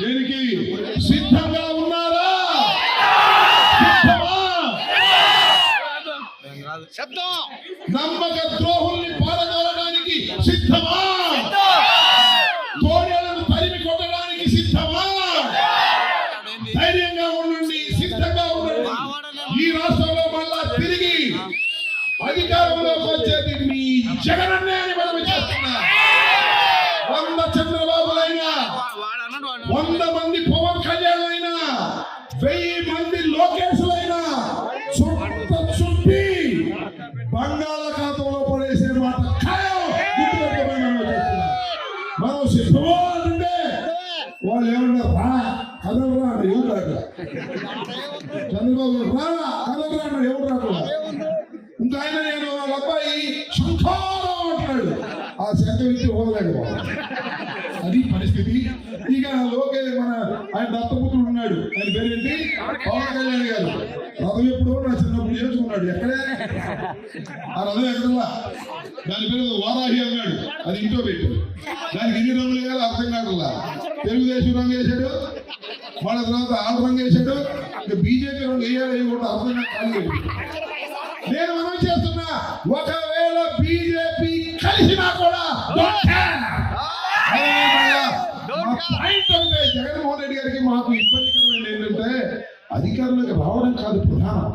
దేనికి? సిద్ధంగా ఉన్నారా? శబ్దం నమ్మక ద్రోహుల్ని పారదోలడానికి సిద్ధమా? తోడేలను తరిమి కొట్టడానికి సిద్ధమా? ధైర్యంగా ఉండండి సిద్ధంగా ఉండండి. ఈ రాష్ట్రంలో మళ్ళా తిరిగి అధికారంలోకి వచ్చేది మీ జగనన్నే అని మనం చేస్తున్నా. వంద చంద్రబాబులైనా వంద మంది పవన్ కళ్యాణ్ అయినా వెయ్యి మంది లోకేశులైనా చుట్ట చుట్టి బంగాళాఖాతంలో పడేసే మాట మనం చెప్తున్నాం. సిద్ధమో అంటే వాళ్ళు ఏమన్నారు? రా కదలరా అన్న ఎవరు రాక చంద్రబాబు రా కదలరా అన్న ఎవరు రాకుండా ఇంకా ఆయన నేను వాళ్ళ అబ్బాయి శంఖారం అంటున్నాడు. ఆ శంఖ ఇచ్చి వదలేకపోవాలి అది పరిస్థితి. ఇక లోకే మన ఆయన దత్తపుత్రుడు ఉన్నాడు. ఆయన పేరేంటి? పవన్ కళ్యాణ్ గారు. రథం ఎప్పుడో నా చిన్నప్పుడు చేసుకున్నాడు. ఎక్కడే? ఆ రథం ఎక్కడలా దాని పేరు వారాహి అన్నాడు. అది ఇంట్లో పెట్టు. దానికి ఎన్ని రంగులు వేయాలో అర్థం కాకుండా తెలుగుదేశం రంగు వేశాడు. వాళ్ళ తర్వాత ఆరు రంగు వేశాడు. ఇక బీజేపీ రంగు వేయాలి కూడా అర్థం కాదు నేను మనం చేస్తున్నా ఒకవేళ బీజేపీ కలిసినా కూడా don't care. అదే మళ్ళా మా పాయింట్ అంటే జగన్మోహన్ రెడ్డి గారికి మాకు ఇబ్బందికరమైన ఏంటంటే అధికారంలోకి రావడం కాదు ప్రధానం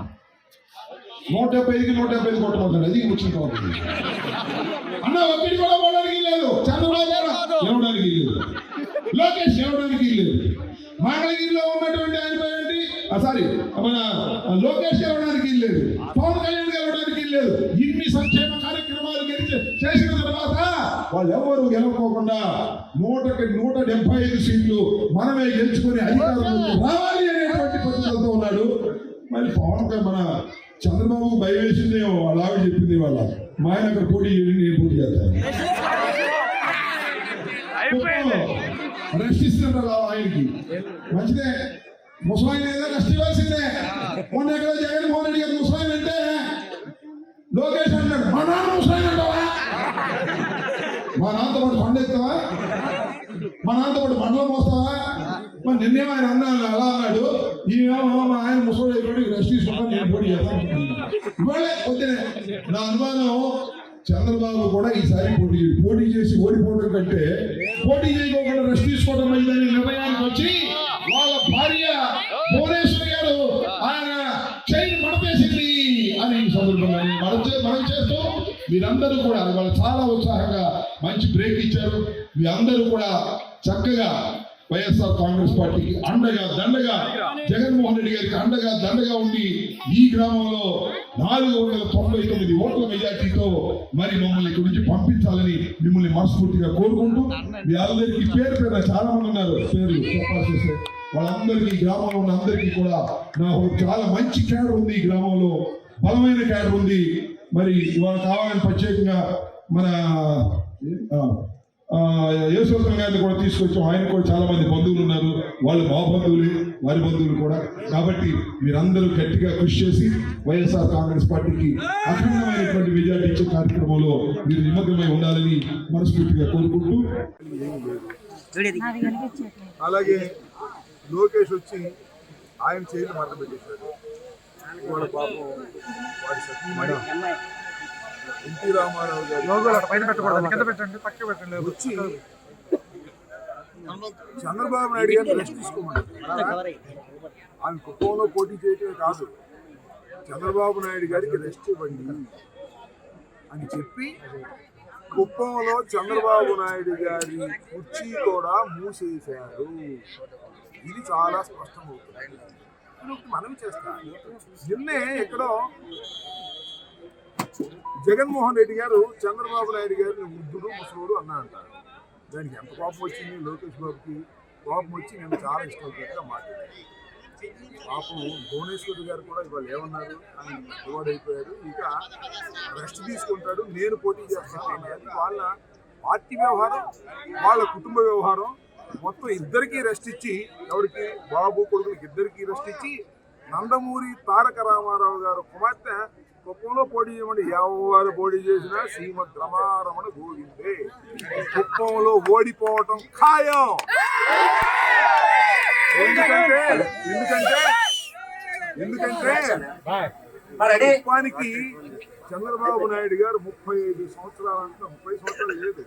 నూట డెబ్బై ఐదుకి నూట డెబ్బై ఐదు కొట్టబోతాడు అది ముఖ్యం కావాలి. అన్న ఒక్కడి కూడా పోవడానికి లేదు. చంద్రబాబు గారు ఇవ్వడానికి లేదు. లోకేష్ ఇవ్వడానికి లేదు. మంగళగిరిలో ఉన్నటువంటి ఆయన పేరేంటి సారీ మన లోకేష్ ఇవ్వడానికి లేదు. పవన్ కళ్యాణ్ గెలవడానికి లేదు. ఇన్ని సంక్షేమ కార్యక్రమాలు గెలిచి చేసిన తర్వాత వాళ్ళు ఎవరు గెలవకోకుండా నూటకి నూట డెబ్బై ఐదు సీట్లు మనమే గెలుచుకొని అధికారంలో రావాలి. మరి పవన్ మన చంద్రబాబు భయం వేసింది ఆవిడ చెప్పింది వాళ్ళ మా ఆయన అక్కడ పోటీ నేను పోటీ చేస్తాను. రెస్ట్ ఇస్తున్నారు ఆయనకి. మంచిదే. ముసలాయన ఏదో రెస్ట్ ఇవ్వాల్సిందే. మొన్న ఎక్కడ జగన్మోహన్ రెడ్డి గారు ముసలాయన అంటే లోకేష్ అంటాడు మా నాన్న ముసలాయన అంటావా? మా నాన్నతో పాటు పండు ఎత్తావా? మా నాన్నతో పాటు బండ్లో మోస్తావా? మరి నిన్నే ఆయన అన్నాడు అలా అన్నాడు. ఈమెమో మా ఆయన ముసలి అయిపోయి రెస్ట్ నేను పోటీ చేస్తాను ఇవాళే నా అనుమానం చంద్రబాబు కూడా ఈసారి పోటీ పోటీ చేసి ఓడిపోవడం కంటే పోటీ చేయకుండా రెస్ట్ తీసుకోవడం మంచిదని నిర్ణయానికి వచ్చి వాళ్ళ భార్య భువనేశ్వర్ గారు ఆయన చైన్ మడపేసింది అని ఈ సందర్భంగా మనం మనం చేస్తూ మీరందరూ కూడా వాళ్ళు చాలా ఉత్సాహంగా మంచి బ్రేక్ ఇచ్చారు. మీ అందరూ కూడా చక్కగా వైఎస్ఆర్ కాంగ్రెస్ పార్టీకి అండగా దండగా జగన్మోహన్ రెడ్డి గారికి అండగా దండగా ఉండి ఈ గ్రామంలో నాలుగు వందల తొంభై తొమ్మిది ఓట్ల మెజార్టీతో మరి మమ్మల్ని ఇక్కడి నుంచి పంపించాలని మిమ్మల్ని మనస్ఫూర్తిగా కోరుకుంటూ మీ అందరికీ పేరు పేరు చాలా మంది ఉన్నారు. పేరు చెప్పాల్సి వాళ్ళందరికీ గ్రామంలో ఉన్న అందరికీ కూడా నాకు చాలా మంచి క్యాడర్ ఉంది ఈ గ్రామంలో. బలమైన క్యాడర్ ఉంది. మరి ఇవాళ కావాలని ప్రత్యేకంగా మన ఆ, గారిని కూడా తీసుకొచ్చాం ఆయన కూడా చాలా మంది బంధువులు ఉన్నారు. వాళ్ళు మా బంధువులు వారి బంధువులు కూడా. కాబట్టి మీరందరూ గట్టిగా కృషి చేసి వైఎస్ఆర్ కాంగ్రెస్ పార్టీకి అఖండమైనటువంటి మెజార్టీ ఇచ్చే కార్యక్రమంలో మీరు నిమగ్నమై ఉండాలని మనస్ఫూర్తిగా కోరుకుంటూ అలాగే లోకేష్ వచ్చి ఆయన చేతులు మరణ పెట్టేశాడు వాళ్ళ పాపం వాడి ఎన్టీ రామారావు గారు పైన పెట్టకూడదు కింద పెట్టండి పక్క పెట్టండి వచ్చి చంద్రబాబు నాయుడు గారిని రెస్ట్ తీసుకోమన్నారు ఆయన కుప్పంలో పోటీ చేయటమే కాదు చంద్రబాబు నాయుడు గారికి రెస్ట్ ఇవ్వండి అని చెప్పి కుప్పంలో చంద్రబాబు నాయుడు గారి కుర్చీ కూడా మూసేశారు. ఇది చాలా స్పష్టమవుతుంది. మనవి చేస్తా. నిన్నే ఎక్కడో జగన్మోహన్ రెడ్డి గారు చంద్రబాబు నాయుడు గారిని వృద్ధుడు ముసలోడు అన్నా అంటారు దానికి ఎంత కోపం వచ్చింది? లోకేష్ బాబుకి కోపం వచ్చి నేను చాలా ఇష్టపడుతున్నా మాట్లాడాను పాపం భువనేశ్వర్ గారు కూడా ఇవాళ ఏమన్నారు? ఆయన అవార్డు అయిపోయారు ఇక రెస్ట్ తీసుకుంటాడు. నేను పోటీ చేస్తాను అనేది వాళ్ళ పార్టీ వ్యవహారం వాళ్ళ కుటుంబ వ్యవహారం మొత్తం ఇద్దరికి రెస్ట్ ఇచ్చి ఎవరికి? బాబు కొడుకులకి ఇద్దరికి రెస్ట్ ఇచ్చి నందమూరి తారక రామారావు గారు కుమార్తె కుప్పంలో పోటీ చేయమని ఎవరు పోటీ చేసినా శ్రీమద్ రమారమణ గోవిందే. కుప్పంలో ఓడిపోవటం ఖాయం. ఎందుకంటే ఎందుకంటే కుప్పానికి చంద్రబాబు నాయుడు గారు ముప్పై ఐదు సంవత్సరాలంతా ముప్పై సంవత్సరాలు లేదు.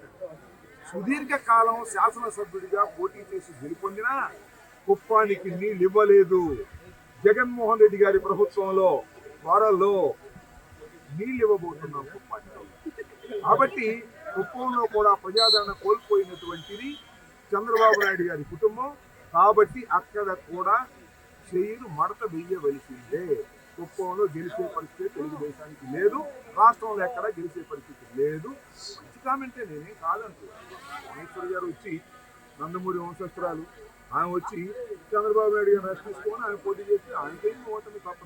సుదీర్ఘ కాలం శాసనసభ్యుడిగా పోటీ చేసి గెలుపొందినా కుప్పానికి నీళ్ళు ఇవ్వలేదు. జగన్మోహన్ రెడ్డి గారి ప్రభుత్వంలో త్వరలో నీళ్ళు ఇవ్వబోతున్నాం కుప్పానికి కాబట్టి కుప్పంలో కూడా ప్రజాదరణ కోల్పోయినటువంటిది చంద్రబాబు నాయుడు గారి కుటుంబం. కాబట్టి అక్కడ కూడా చేయిను మడత వెయ్యవలసిందే. కుప్పంలో గెలిచే పరిస్థితి తెలుగుదేశానికి లేదు. రాష్ట్రంలో ఎక్కడ గెలిచే పరిస్థితి లేదు. మంచి కామెంటే నేనేం కాదంటున్నాను మహేశ్వరి గారు వచ్చి నందమూరి వంశస్థురాలు. ఆమె వచ్చి చంద్రబాబు నాయుడు గారిని రక్షించుకొని ఆయన పోటీ చేసి ఆయనకేమి ఓటమి తప్పదు